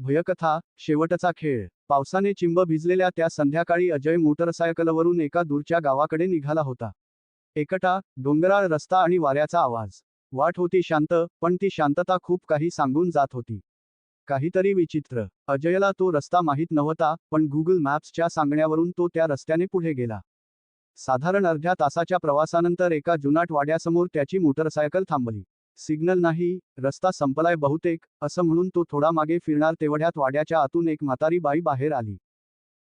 भयकथा शेवटचा खेळ. पावसाने चिंब भिजलेल्या त्या संध्याकाळी अजय मोटरसायकलवरून एका दूरच्या गावाकडे निघाला होता. एकटा डोंगराळ रस्ता आणि वाऱ्याचा आवाज. वाट होती शांत पण ती शांतता खूप काही सांगून जात होती. काहीतरी विचित्र. अजयला तो रस्ता माहीत नव्हता पण गुगल मॅप्सच्या सांगण्यावरून तो त्या रस्त्याने पुढे गेला. साधारण अर्ध्या तासाच्या प्रवासानंतर एका जुनाट वाड्यासमोर त्याची मोटरसायकल थांबली. सिग्नल नाही रस्ता संपलाय बहुतेक असं म्हणून तो थोडा मागे फिरणार तेवढ्यात वाड्याच्या आतून एक म्हातारी बाई बाहेर आली.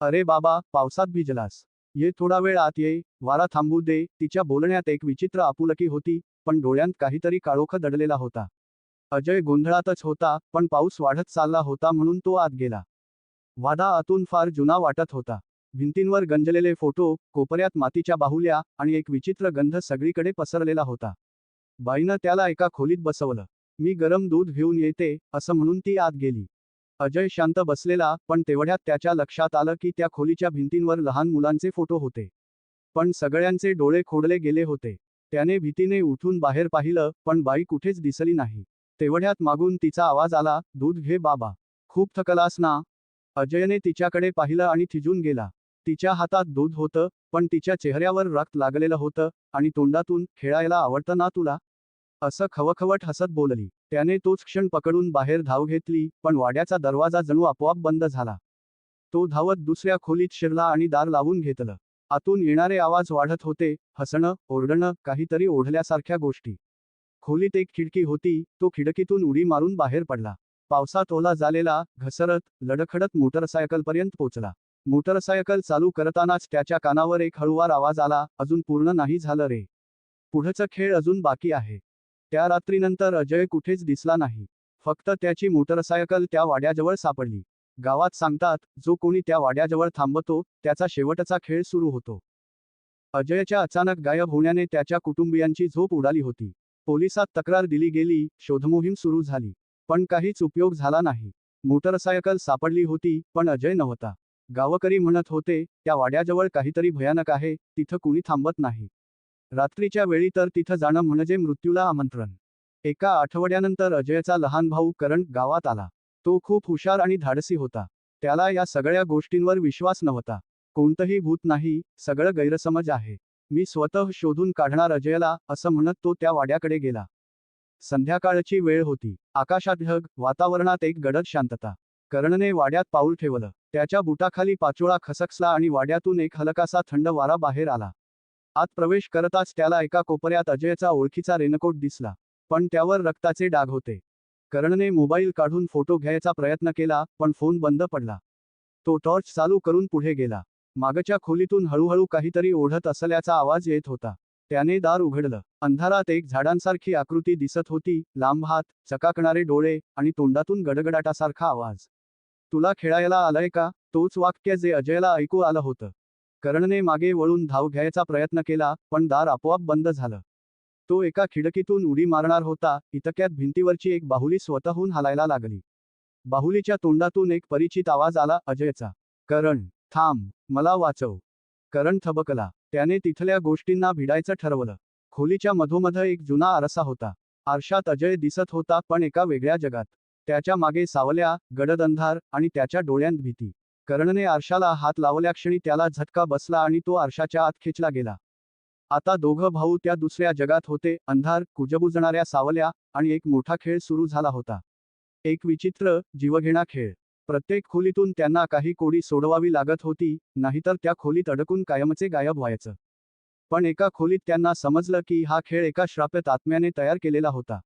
अरे बाबा पावसात भिजलास. ये थोडा वेळ आत ये वारा थांबू दे. तिच्या बोलण्यात एक विचित्र आपुलकी होती पण डोळ्यांत काहीतरी काळोख दडलेला होता. अजय गोंधळातच होता पण पाऊस वाढत चालला होता म्हणून तो आत गेला. वादा आतून फार जुना वाटत होता. भिंतींवर गंजलेले फोटो कोपऱ्यात मातीच्या बाहुल्या आणि एक विचित्र गंध सगळीकडे पसरलेला होता. बाईनं त्याला एका खोलीत बसवलं. मी गरम दूध घेऊन येते असं म्हणून ती आत गेली. अजय शांत बसलेला पण तेवढ्यात त्याच्या लक्षात आलं की त्या खोलीच्या भिंतींवर लहान मुलांचे फोटो होते. पण सगळ्यांचे डोळे खोडले गेले होते. त्याने भीतीने उठून बाहेर पाहिलं पण बाई कुठेच दिसली नाही. तेवढ्यात मागून तिचा आवाज आला दूध घे बाबा. खूप थकलास ना? अजयने तिच्याकडे पाहिलं आणि थिजून गेला. तिच्या हातात दूध होतं पण तिच्या चेहऱ्यावर रक्त लागलेलं होतं आणि तोंडातून खेळायला आवडतं ना तुला? असं खवखवट हसत बोलली. त्याने तोच क्षण पकडून बाहेर धाव घेतली पण वाड्याचा दरवाजा जणू आपोआप बंद झाला. तो धावत दुसऱ्या खोलीत शिरला आणि दार लावून घेतलं. आतून येणारे आवाज वाढत होते हसणं ओरडणं काहीतरी ओढल्यासारख्या गोष्टी. खोलीत एक खिडकी होती तो खिडकीतून उडी मारून बाहेर पडला. पावसात ओला झालेला घसरत लडखडत मोटरसायकलपर्यंत पोचला. मोटरसायकल चालू करतानाच त्याच्या कानावर एक हळुवार आवाज आला अजून पूर्ण नाही झालं रे. पुढचं खेळ अजून बाकी आहे. त्या रात्रीनंतर अजय कुठेच दिसला नाही. फक्त त्याची मोटरसायकल त्या वाड्याजवळ सापडली. गावात सांगतात जो कोणी त्या वाड्याजवळ थांबतो त्याचा शेवटचा खेळ सुरू होतो. अजयच्या अचानक गायब होण्याने त्याच्या कुटुंबियांची झोप उडाली होती. पोलिसात तक्रार दिली गेली शोधमोहीम सुरू झाली. पण काहीच उपयोग झाला नाही. मोटरसायकल सापडली होती पण अजय नव्हता. गावकरी म्हणत होते त्या वाड्याजवळ काहीतरी भयानक आहे तिथं कुणी थांबत नाही. रात्रीच्या वेळी तर तिथं जाणं म्हणजे मृत्यूला आमंत्रण. एका आठवड्यानंतर अजयचा लहान भाऊ करण गावात आला. तो खूप हुशार आणि धाडसी होता. त्याला या सगळ्या गोष्टींवर विश्वास नव्हता. कोणतंही भूत नाही सगळं गैरसमज आहे. मी स्वतः शोधून काढणार अजयला असं म्हणत तो त्या वाड्याकडे गेला. संध्याकाळची वेळ होती. आकाशात ढग वातावरणात एक गडद शांतता. करणने वाड्यात पाऊल ठेवलं. त्याच्या बुटाखाली पाचोळा खसकसला आणि वाड्यातून एक हलकासा थंड वारा बाहेर आला. आत प्रवेश करताच त्याला एका कोपऱ्यात अजयचा ओळखीचा रेनकोट दिसला. पण त्यावर रक्ताचे डाग होते. करणने मोबाईल काढून फोटो घ्यायचा प्रयत्न केला पण फोन बंद पडला. तो टॉर्च चालू करून पुढे गेला. मागच्या खोलीतून हळूहळू काहीतरी ओढत असल्याचा आवाज येत होता. त्याने दार उघडलं. अंधारात एक झाडांसारखी आकृती दिसत होती. लांब हात चकाकणारे डोळे आणि तोंडातून गडगडाटासारखा आवाज. तुला खेळायला आलंय का? तोच वाक्य जे अजयला ऐकू आलं होतं. करणने मागे वळून धाव घ्यायचा प्रयत्न केला पण दार आपोआप बंद झालं. तो एका खिडकीतून उडी मारणार होता इतक्यात भिंतीवरची एक बाहुली स्वतःहून हालायला लागली. बाहुलीच्या तोंडातून एक परिचित आवाज आला अजयचा. करण थांब मला वाचव. करण थबकला. त्याने तिथल्या गोष्टींना भिडायचं ठरवलं. खोलीच्या मधोमध एक जुना आरसा होता. आरशात अजय दिसत होता पण एका वेगळ्या जगात. त्याच्यामागे सावल्या गडद अंधार आणि त्याच्या डोळ्यांत भीती. कर्णने आरशाला हात लावल्याक्षणी त्याला झटका बसला आणि तो आरशाच्या आत खेचला गेला. आता दोघं भाऊ त्या दुसऱ्या जगात होते अंधार कुजबुजणाऱ्या सावल्या आणि एक मोठा खेळ सुरू झाला होता. एक विचित्र जीवघेणा खेळ. प्रत्येक खोलीतून त्यांना काही कोडी सोडवावी लागत होती नाहीतर त्या खोलीत अडकून कायमचे गायब व्हायचं. पण एका खोलीत त्यांना समजलं की हा खेळ एका श्राप्यत आत्म्याने तयार केलेला होता.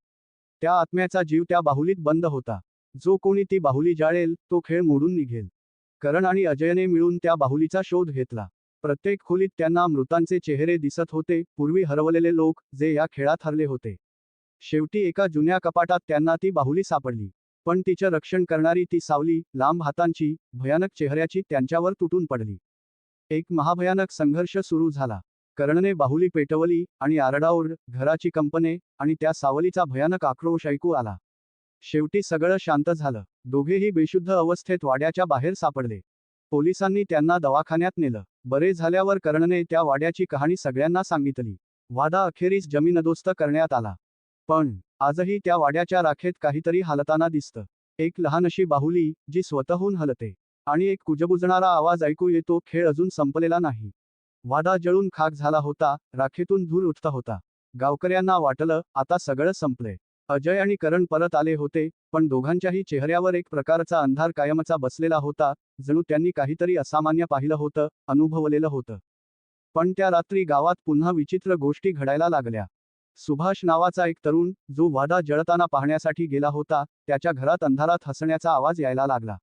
त्या आत्म्याचा जीव त्या बाहुलीत बंद होता. जो कोणी ती बाहुली जाळेल तो खेळ मोडून निघेल. करण आणि अजयने मिळून त्या बाहुलीचा शोध घेतला. प्रत्येक खोलीत त्यांना मृतांचे चेहरे दिसत होते पूर्वी हरवलेले लोक जे या खेळात हरले होते. शेवटी एका जुन्या कपाटात त्यांना ती बाहुली सापडली. पण तिचं रक्षण करणारी ती सावली लांब हातांची भयानक चेहऱ्याची त्यांच्यावर तुटून पडली. एक महाभयानक संघर्ष सुरू झाला. कर्णने बाहुली पेटवली आणि आरडाओरड घराची कंपने आणि त्या सावलीचा भयानक आक्रोश ऐकू आला. शेवटी सगळं शांत झालं. दोघेही बेशुद्ध अवस्थेत वाड्याच्या बाहेर सापडले. पोलिसांनी त्यांना दवाखान्यात नेलं. बरे झाल्यावर कर्णने त्या वाड्याची कहाणी सगळ्यांना सांगितली. वादा अखेरीस जमीनदोस्त करण्यात आला. पण आजही त्या वाड्याच्या राखेत काहीतरी हलताना दिसतं. एक लहानशी बाहुली जी स्वतःहून हलते. आणि एक कुजबुजणारा आवाज ऐकू येतो खेळ अजून संपलेला नाही. वादा जळून खाक झाला होता राखेतून धूर उठता होता. गावकऱ्यांना वाटलं आता सगळं संपले अजय आणि करण परत आले होते पण दोघांच्याही चेहऱ्यावर एक प्रकारचा अंधार कायमचा बसलेला होता जणू त्यांनी काहीतरी असामान्य पाहिलं होतं अनुभवलेलं होतं. पण त्या रात्री गावात पुन्हा विचित्र गोष्टी घडायला लागल्या. सुभाष नावाचा एक तरुण जो वादा जळताना पाहण्यासाठी गेला होता त्याच्या घरात अंधारात हसण्याचा आवाज यायला लागला.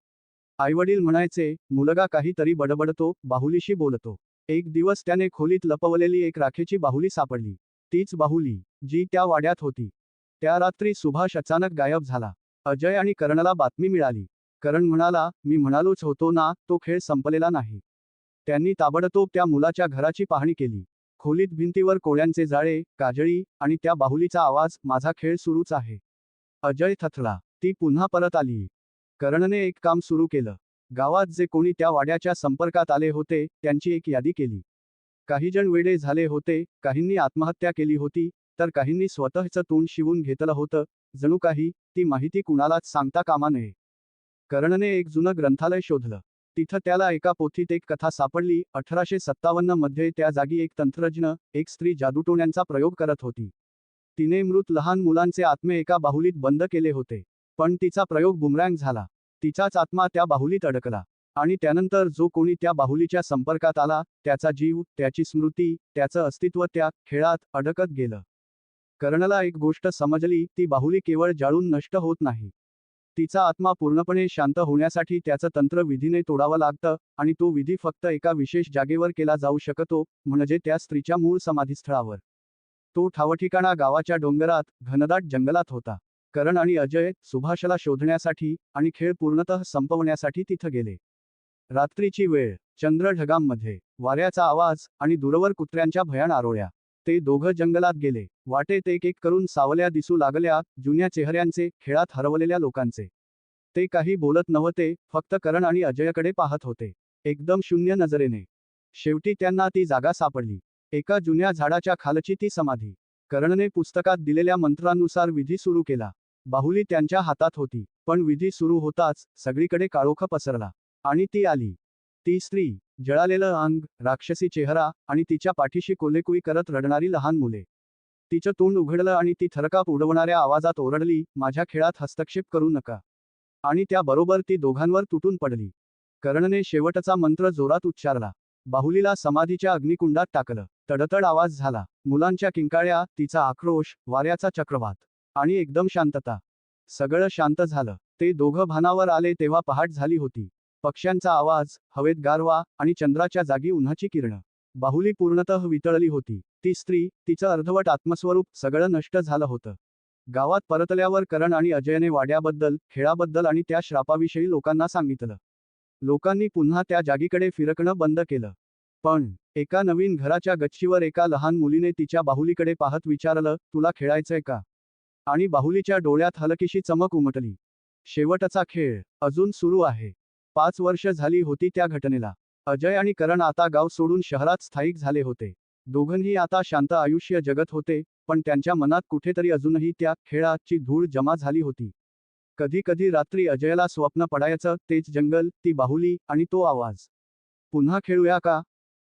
आईवडील म्हणायचे मुलगा काहीतरी बडबडतो बाहुलीशी बोलतो. एक दिवस त्याने खोलीत लपवलेली एक राखेची बाहुली सापडली. तीच बाहुली जी त्या वाड्यात होती. त्या रात्री सुभाष अचानक गायब झाला. अजय आणि कर्णला बातमी मिळाली. करण म्हणाला मी म्हणालोच होतो ना तो खेळ संपलेला नाही त्यांनी ताबडतोब त्या मुलाच्या घराची पाहणी केली. खोलीत भिंतीवर कोळ्यांचे जाळे काजळी आणि त्या बाहुलीचा आवाज माझा खेळ सुरूच आहे अजय थथला ती पुन्हा परत आली. करणने एक काम सुरू केलं. गावात जे कोणी त्या वाड्याच्या संपर्कात आले होते त्यांची एक यादी केली. काही जण वेडे झाले होते काहींनी आत्महत्या केली होती तर काहींनी स्वतःचं तोंड शिवून घेतलं होतं जणू काही ती माहिती कुणालाच सांगता कामा नये. कर्णने एक जुनं ग्रंथालय शोधलं. तिथं त्याला एका पोथीत एक कथा सापडली अठराशे सत्तावन्नमध्ये त्या जागी एक तंत्रज्ञ एक स्त्री जादूटोण्यांचा प्रयोग करत होती. तिने मृत लहान मुलांचे आत्मे एका बाहुलीत बंद केले होते पण तिचा प्रयोग बुमरँग झाला. तिचाच आत्मा त्या बाहुलीत अडकला आणि त्यानंतर जो कोणी त्या बाहुलीच्या संपर्कात आला त्याचा जीव त्याची स्मृती त्याचं अस्तित्व त्या खेळात अडकत गेलं. कर्णला एक गोष्ट समजली ती बाहुली केवळ जाळून नष्ट होत नाही. तिचा आत्मा पूर्णपणे शांत होण्यासाठी त्याचं तंत्र विधीने तोडावं लागतं आणि तो विधी फक्त एका विशेष जागेवर केला जाऊ शकतो म्हणजे त्या स्त्रीच्या मूळ समाधीस्थळावर. तो ठावठिकाणा गावाच्या डोंगरात घनदाट जंगलात होता. करण आणि अजय सुभाषला शोधण्यासाठी आणि खेळ पूर्णतः संपवण्यासाठी तिथं गेले. रात्रीची वेळ चंद्र ढगांमध्ये वाऱ्याचा आवाज आणि दूरवर कुत्र्यांच्या भयान आरोळ्या. ते दोघं जंगलात गेले. वाटेत एक एक करून सावल्या दिसू लागल्या जुन्या चेहऱ्यांचे खेळात हरवलेल्या लोकांचे. ते काही बोलत नव्हते फक्त करण आणि अजयकडे पाहत होते. एकदम शून्य नजरेने. शेवटी त्यांना ती जागा सापडली. एका जुन्या झाडाच्या खालची ती समाधी. करणने पुस्तकात दिलेल्या मंत्रानुसार विधी सुरू केला. बाहुली त्यांच्या हातात होती पण विधी सुरू होताच सगळीकडे काळोख पसरला. आणि ती आली. ती स्त्री जळालेलं अंग राक्षसी चेहरा आणि तिच्या पाठीशी कोलेकुई करत रडणारी लहान मुले. तिचं तोंड उघडलं आणि ती थरकाप उडवणाऱ्या आवाजात ओरडली माझ्या खेळात हस्तक्षेप करू नका. आणि त्याबरोबर ती दोघांवर तुटून पडली. कर्णने शेवटचा मंत्र जोरात उच्चारला. बाहुलीला समाधीच्या अग्निकुंडात टाकलं. तडतड आवाज झाला. मुलांच्या किंकाळ्या तिचा आक्रोश वाऱ्याचा चक्रवात आणि एकदम शांतता. सगळं शांत झालं. ते दोघं भानावर आले तेव्हा पहाट झाली होती. पक्ष्यांचा आवाज हवेत गारवा आणि चंद्राच्या जागी उन्हाची किरणं. बाहुली पूर्णतः वितळली होती. ती स्त्री तिचं अर्धवट आत्मस्वरूप सगळं नष्ट झालं होतं. गावात परतल्यावर करण आणि अजयने वाड्याबद्दल खेळाबद्दल आणि त्या श्रापाविषयी लोकांना सांगितलं. लोकांनी पुन्हा त्या जागीकडे फिरकणं बंद केलं. पण एका नवीन घराच्या गच्चीवर एका लहान मुलीने तिच्या बाहुलीकडे पाहत विचारलं तुला खेळायचंय का? आणि बाहुलीच्या डोळ्यात हलकीशी चमक उमटली. शेवटचा खेळ अजून सुरू आहे. पाच वर्ष झाली होती त्या घटनेला. अजय आणि करण आता गाव सोडून शहरात स्थायिक झाले होते. दोघंही आता शांत आयुष्य जगत होते पण त्यांच्या मनात कुठेतरी अजूनही त्या खेळाची धूळ जमा झाली होती. कधी कधी रात्री अजयला स्वप्न पडायचं तेच जंगल ती बाहुली आणि तो आवाज. पुन्हा खेळूया का?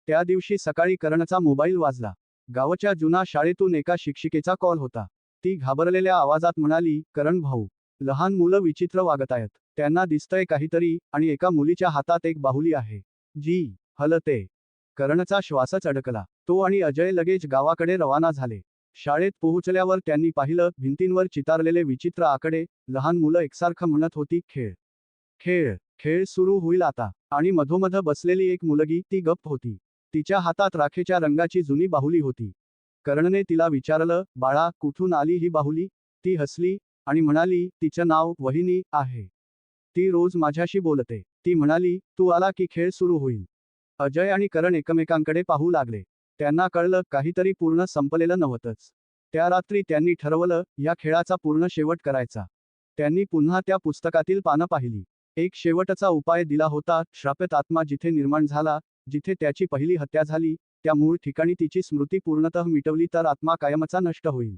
त्या दिवशी सकाळी करणचा मोबाईल वाजला. गावच्या जुना शाळेतून एका शिक्षिकेचा कॉल होता. ती घाबरलेल्या आवाजात म्हणाली करण भाऊ लहान मुलं विचित्र वागत आहेत. त्यांना दिसतंय काहीतरी आणि एका मुलीच्या हातात एक बाहुली आहे. जी हलते. करणचा श्वासच अडकला. तो आणि अजय लगेच गावाकडे रवाना झाले. शाळेत पोहोचल्यावर त्यांनी पाहिलं भिंतींवर चितारलेले विचित्र आकडे. लहान मुलं एकसारखं म्हणत होती खेळ. खेळ. खेळ सुरू होईल आता. आणि मधोमध बसलेली एक मुलगी ती गप्प होती. तिच्या हातात राखेच्या रंगाची जुनी बाहुली होती. कर्णने तिला विचारलं बाळा कुठून आली ही बाहुली? ती हसली आणि म्हणाली तिचं नाव वहिनी आहे. ती रोज माझ्याशी बोलते. ती म्हणाली तू आला की खेळ सुरू होईल. अजय आणि करण एकमेकांकडे पाहू लागले. त्यांना कळलं काहीतरी पूर्ण संपलेलं नव्हतंच. त्या रात्री त्यांनी ठरवलं या खेळाचा पूर्ण शेवट करायचा. त्यांनी पुन्हा त्या पुस्तकातील पानं पाहिली. एक शेवटचा उपाय दिला होता श्रापित आत्मा जिथे निर्माण झाला जिथे त्याची पहिली हत्या झाली त्या मूळ ठिकाणी तिची स्मृती पूर्णतः मिटवली तर आत्मा कायमचा नष्ट होईल.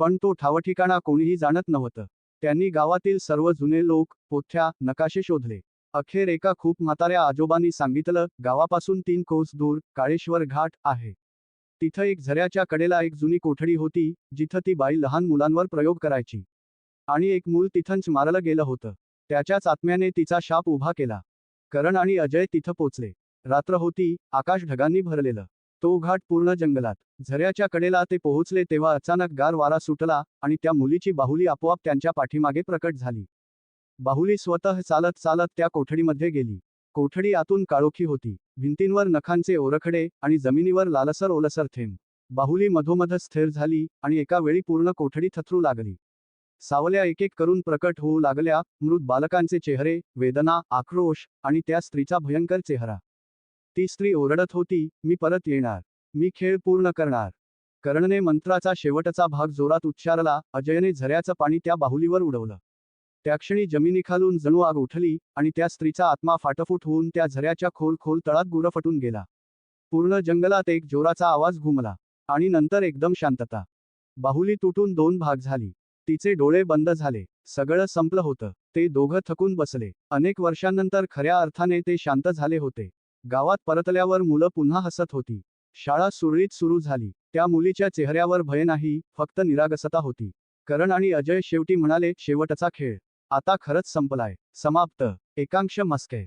पण तो ठावठिकाणा कोणीही जाणत नव्हतं. त्यांनी गावातील सर्व जुने लोक पोथ्या नकाशे शोधले. अखेर एका खूप म्हाताऱ्या आजोबांनी सांगितलं गावापासून तीन कोस दूर काळेश्वर घाट आहे. तिथं एक झऱ्याच्या कडेला एक जुनी कोठडी होती जिथं ती बाई लहान मुलांवर प्रयोग करायची. आणि एक मूल तिथंच मारलं गेलं होतं. त्याच्याच आत्म्याने तिचा शाप उभा केला. करण आणि अजय तिथं पोचले. रात्र होती आकाश ढगांनी भरलेलं. तो घाट पूर्ण जंगलात. झऱ्याच्या कडेला ते पोहोचले तेव्हा अचानक गार वारा सुटला आणि त्या मुलीची बाहुली आपोआप त्यांच्या पाठीमागे प्रकट झाली. बाहुली स्वतः चालत चालत त्या कोठडीमध्ये गेली. कोठडी आतून काळोखी होती. भिंतींवर नखांचे ओरखडे आणि जमिनीवर लालसर ओलसर थेंब. बाहुली मधोमध स्थिर झाली आणि एका वेळी पूर्ण कोठडी थथरू लागली. सावल्या एक एक करून प्रकट होऊ लागल्या मृत बालकांचे चेहरे वेदना आक्रोश आणि त्या स्त्रीचा भयंकर चेहरा. ती स्त्री ओरडत होती मी परत येणार. मी खेळ पूर्ण करणार. कर्णने मंत्राचा शेवटचा भाग जोरात उच्चारला अजयने झऱ्याचं पाणी त्या बाहुलीवर उडवलं. त्या क्षणी जमिनीखालून जणू आग उठली आणि त्या स्त्रीचा आत्मा फाटफूट होऊन त्या झऱ्याच्या खोल खोल तळात गुरफटून गेला. पूर्ण जंगलात एक जोराचा आवाज घुमला आणि नंतर एकदम शांतता. बाहुली तुटून दोन भाग झाली. तिचे डोळे बंद झाले. सगळं संपलं होतं. ते दोघं थकून बसले. अनेक वर्षांनंतर खऱ्या अर्थाने ते शांत झाले होते. गावात परतल्यावर मुलं पुन्हा हसत होती. शाळा सुरळीत सुरू झाली. त्या मुलीच्या चेहऱ्यावर भय नाही फक्त निरागसता होती. करण आणि अजय शेवटी म्हणाले शेवटचा खेळ. आता खरंच संपलाय. समाप्त. एकांश मस्के.